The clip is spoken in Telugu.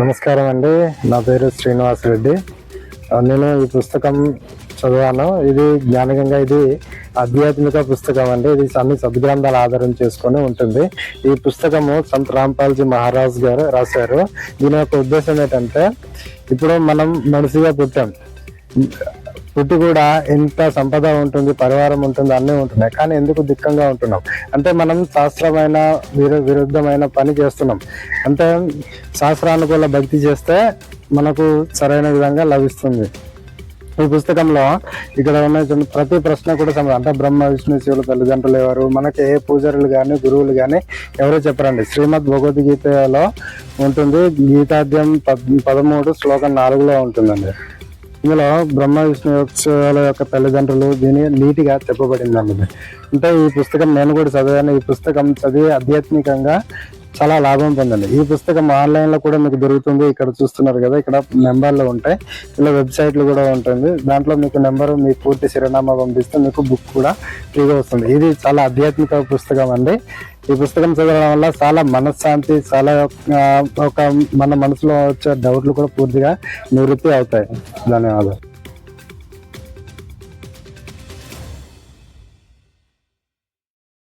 నమస్కారం అండి. నా పేరు శ్రీనివాస్ రెడ్డి. నేను ఈ పుస్తకం చదివాను. ఇది జ్ఞానగంగా ఇది ఆధ్యాత్మిక పుస్తకం అండి. ఇది అన్ని సద్గ్రంథాల ఆధారం చేసుకొని ఉంటుంది. ఈ పుస్తకము సంత్ రాంపాల్జీ మహారాజ్ గారు రాశారు. దీని యొక్క ఉద్దేశం ఏంటంటే ఇప్పుడు మనం మనిషిగా పుట్టాం. చుట్టూ కూడా ఎంత సంపద ఉంటుంది పరివారం ఉంటుంది అన్నీ ఉంటున్నాయి. కానీ ఎందుకు దుఃఖంగా ఉంటున్నాం? అంటే మనం శాస్త్రమైన విరు విరుద్ధమైన పని చేస్తున్నాం. అంటే శాస్త్రానుకూల భక్తి చేస్తే మనకు సరైన విధంగా లభిస్తుంది. ఈ పుస్తకంలో ఇక్కడ ఉన్న ప్రతి ప్రశ్న కూడా సమాధానం అంటే బ్రహ్మ విష్ణు శివులు తల్లిదండ్రులు ఎవరు మనకి ఏ పూజారులు కానీ గురువులు కానీ ఎవరో చెప్పరండి. శ్రీమద్ భగవద్గీతలో ఉంటుంది గీతాద్యం పద్ పదమూడు శ్లోకం నాలుగులో ఉంటుందండి. ఇందులో బ్రహ్మ విష్ణు శివుల యొక్క తల్లిదండ్రులు దీని నీటిగా చెప్పబడింది అన్నది అంటే ఈ పుస్తకం నేను కూడా చదివాను. ఈ పుస్తకం చదివి ఆధ్యాత్మికంగా చాలా లాభం పొందండి. ఈ పుస్తకం ఆన్లైన్లో కూడా మీకు దొరుకుతుంది. ఇక్కడ చూస్తున్నారు కదా ఇక్కడ నెంబర్లు ఉంటాయి. ఇలా వెబ్సైట్లు కూడా ఉంటుంది. దాంట్లో మీకు నెంబర్ మీ పూర్తి చిరునామా పంపిస్తే మీకు బుక్ కూడా ఫ్రీగా వస్తుంది. ఇది చాలా ఆధ్యాత్మిక పుస్తకం అండి. ఈ పుస్తకం చదవడం వల్ల చాలా మనశ్శాంతి చాలా ఒక మన మనసులో వచ్చే డౌట్లు కూడా పూర్తిగా నివృత్తి అవుతాయి. ధన్యవాదాలు.